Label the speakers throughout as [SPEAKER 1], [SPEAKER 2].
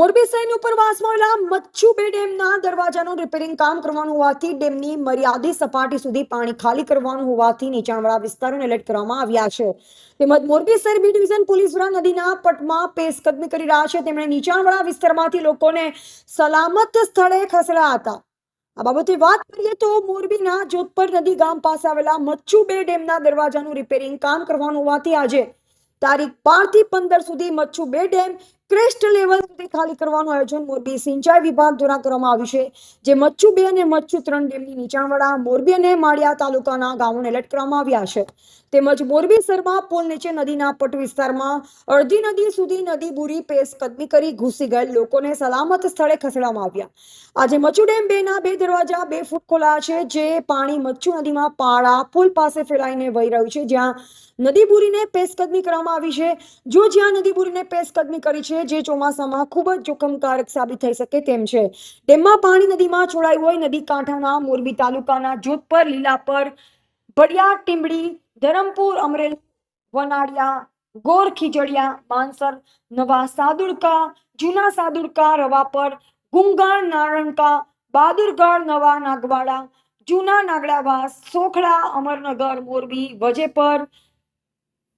[SPEAKER 1] મોરબી સૈન્ય ઉપરવાસમાં આવેલા મચ્છુ બે ડેમના દરવાજાનું રિપેરિંગ કામ કરવાનું હોવાથી ડેમની મર્યાદિત સપાટી સુધી પાણી ખાલી કરવાનું હોવાથી નીચાણવાળા વિસ્તારોને એલર્ટ કરવામાં આવ્યા છે. તેમજ મોરબી શહેર બી ડિવિઝન પોલીસ દ્વારા નદીના પટમાં પેશકદમી કરી રહ્યા છે. તેમણે નીચાણવાળા વિસ્તારમાંથી લોકોને સલામત સ્થળે ખસેડ્યા હતા. આ બાબતે વાત કરીએ તો મોરબીના જોધપર નદી ગામ પાસે આવેલા મચ્છુ બે ડેમના દરવાજાનું રિપેરિંગ કામ કરવાનું હોવાથી આજે તારીખ બારથી પંદર સુધી મચ્છુ બે ડેમ ક્રેસ્ટ લેવલ સુધી ખાલી કરવાનું આયોજન મોરબી સિંચાઈ વિભાગ દ્વારા કરવામાં આવ્યું છે, જે મચ્છુ બે અને મચ્છુ ત્રણ ડેમની નીચાણવાળા મોરબી અને માળિયા તાલુકાના ગામોને એલર્ટ કરવામાં આવ્યા છે. તેમજ મોરબી સરમાં પુલ નીચે નદીના પટ વિસ્તારમાં અડધી નદી સુધી નદી બુરી પેસ કદમી કરી ઘૂસી ગયેલ લોકોને સલામત સ્થળે ખસેડવામાં આવ્યા. આજે મચ્છુ ડેમ બે ના બે દરવાજા બે ફૂટ ખોલાયા છે, જે પાણી મચ્છુ નદીમાં પાળા પુલ પાસે ફેલાઈને વહી રહ્યું છે. જ્યાં નદી બુરીને પેશકદમી કરવામાં આવી છે. જો જ્યાં નદી બુરીને પેશકદમી કરી છે જે ચોમાસામાં ખૂબ જ જોખમકારક સાબિત થઈ શકે તેમ છે. ડેમમાં પાણી નદીમાં છોડાયું હોય નદી કાંઠાના મોરબી તાલુકાના જોધપર, લીલાપર ભડિયા ટીંબડી, ધરમપુર, અમરેલી, વનાડિયા, ગોર, ખીજડિયા માનસર નવા સાદુડકા, જૂના સાદુડકા, રવાપર, ગુંગાણ, નારણકા બહાદુરગઢ નવા નાગવાડા, જૂના નાગડાવાસ, સોખડા, અમરનગર, મોરબી, વજેપર,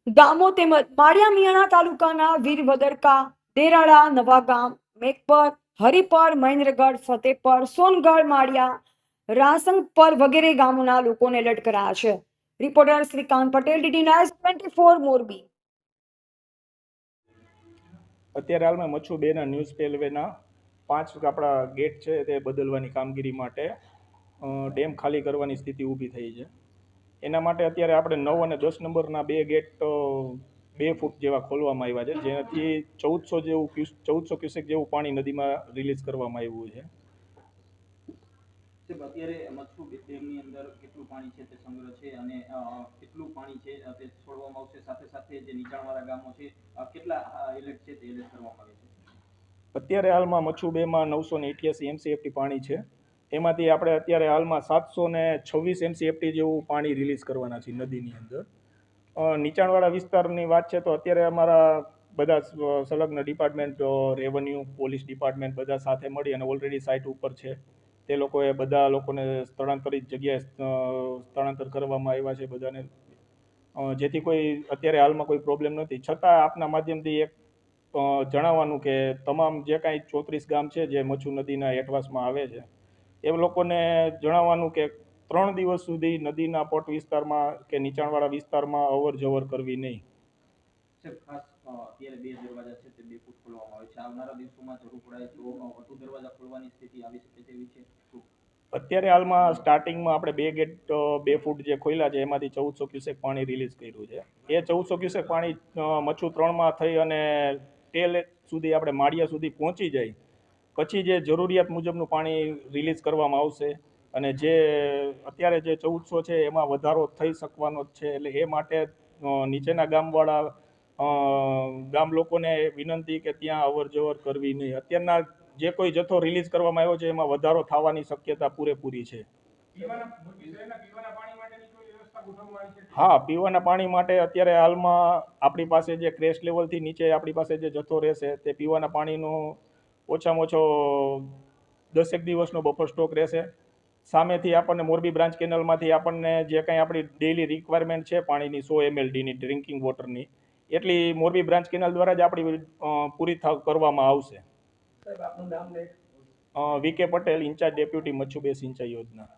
[SPEAKER 1] ગામો તેમજ માળિયા મિયાણા તાલુકાના વીરવદરકા દેરાળા નવાગામ મેઘપર, હરિપર, મહેન્દ્રગઢ, ફતેપર, સોનગઢ, માળિયા રાસંગપર વગેરે ગામોના લોકોને એલર્ટ કરાયા છે. રિપોર્ટર શ્રીકાંત પટેલ ડીડી નાઇસ ટ્વેન્ટી ફોર મોરબી.
[SPEAKER 2] અત્યારે હાલમાં મચ્છુ બેના ન્યૂઝ રેલવેના પાંચ આપણા ગેટ છે તે બદલવાની કામગીરી માટે ડેમ ખાલી કરવાની સ્થિતિ ઊભી થઈ છે. એના માટે અત્યારે આપણે નવ અને દસ નંબરના બે ગેટ બે ફૂટ જેવા ખોલવામાં આવ્યા છે જેનાથી ચૌદસો જેવું ચૌદસો ક્યુસેક જેવું પાણી નદીમાં રિલીઝ કરવામાં આવ્યું છે.
[SPEAKER 3] અત્યારે મચ્છુ ડેમની અંદર કેટલું પાણી છે તે સંગ્રહ છે અને કેટલું પાણી છે તે છોડવામાં આવશે સાથે સાથે જે નીચાણવાળા ગામો છે કેટલા એલર્ટ છે તે એલર્ટ કરવામાં આવે છે?
[SPEAKER 2] અત્યારે હાલમાં મચ્છુ બેમાં નવસો ને અઠ્યાસી એમસીએફટી પાણી છે. એમાંથી આપણે અત્યારે હાલમાં સાતસો ને છવ્વીસ એમસીએફટી જેવું પાણી રિલીઝ કરવાના છે નદીની અંદર. નીચાણવાળા વિસ્તારની વાત છે તો અત્યારે અમારા બધા સંલગ્ન ડિપાર્ટમેન્ટ રેવન્યુ, પોલીસ ડિપાર્ટમેન્ટ બધા સાથે મળી અને ઓલરેડી સાઇટ ઉપર છે. તે લોકોએ બધા લોકોને સ્થળાંતરિત જગ્યાએ સ્થળાંતર કરવામાં આવ્યા છે બધાને. જેથી કોઈ અત્યારે હાલમાં કોઈ પ્રોબ્લેમ નથી. છતાં આપના માધ્યમથી એક જણાવવાનું કે તમામ જે કાંઈ ચોત્રીસ ગામ છે જે મચ્છુ નદીના હેઠવાસમાં આવે છે, એ લોકોને જણાવવાનું કે ત્રણ દિવસ સુધી નદીના પોટ વિસ્તારમાં કે નીચાણવાળા વિસ્તારમાં અવર જવર કરવી નહીં.
[SPEAKER 3] અત્યારે
[SPEAKER 2] હાલમાં સ્ટાર્ટિંગમાં આપણે બે ગેટ બે ફૂટ જે ખોલ્યા છે એમાંથી ચૌદસો ક્યુસેક પાણી રિલીઝ કર્યું છે. એ ચૌદસો ક્યુસેક પાણી મચ્છુ ત્રણમાં થઈ અને ટેલ સુધી આપણે માળિયા સુધી પહોંચી જાય. પછી જે જરૂરિયાત મુજબનું પાણી રિલીઝ કરવામાં આવશે અને જે અત્યારે જે ચૌદસો છે, એમાં વધારો થઈ શકવાનો જ છે. એટલે એ માટે નીચેના ગામવાળા ગામ લોકોને વિનંતી કે ત્યાં અવર જવર કરવી નહીં. અત્યારના જે કોઈ જથ્થો રિલીઝ કરવામાં આવ્યો છે, એમાં વધારો થવાની શક્યતા પૂરેપૂરી છે. હા, પીવાના પાણી માટે અત્યારે હાલમાં આપણી પાસે જે ક્રેશ લેવલથી નીચે આપણી પાસે જે જથ્થો રહેશે, તે પીવાના પાણીનો ઓછામાં ઓછો દસેક દિવસનો બફર સ્ટોક રહેશે. સામેથી આપણને મોરબી બ્રાન્ચ કેનલમાંથી આપણને જે કાંઈ આપણી ડેઇલી રિક્વાયરમેન્ટ છે પાણીની સો એમએલડીની ડ્રિંકિંગ વોટરની એટલી મોરબી બ્રાન્ચ કેનલ દ્વારા જ આપણી પૂરી થ કરવામાં આવશે. વી કે પટેલ ઇન્ચાર્જ ડેપ્યુટી મચ્છુબે સિંચાઈ યોજના.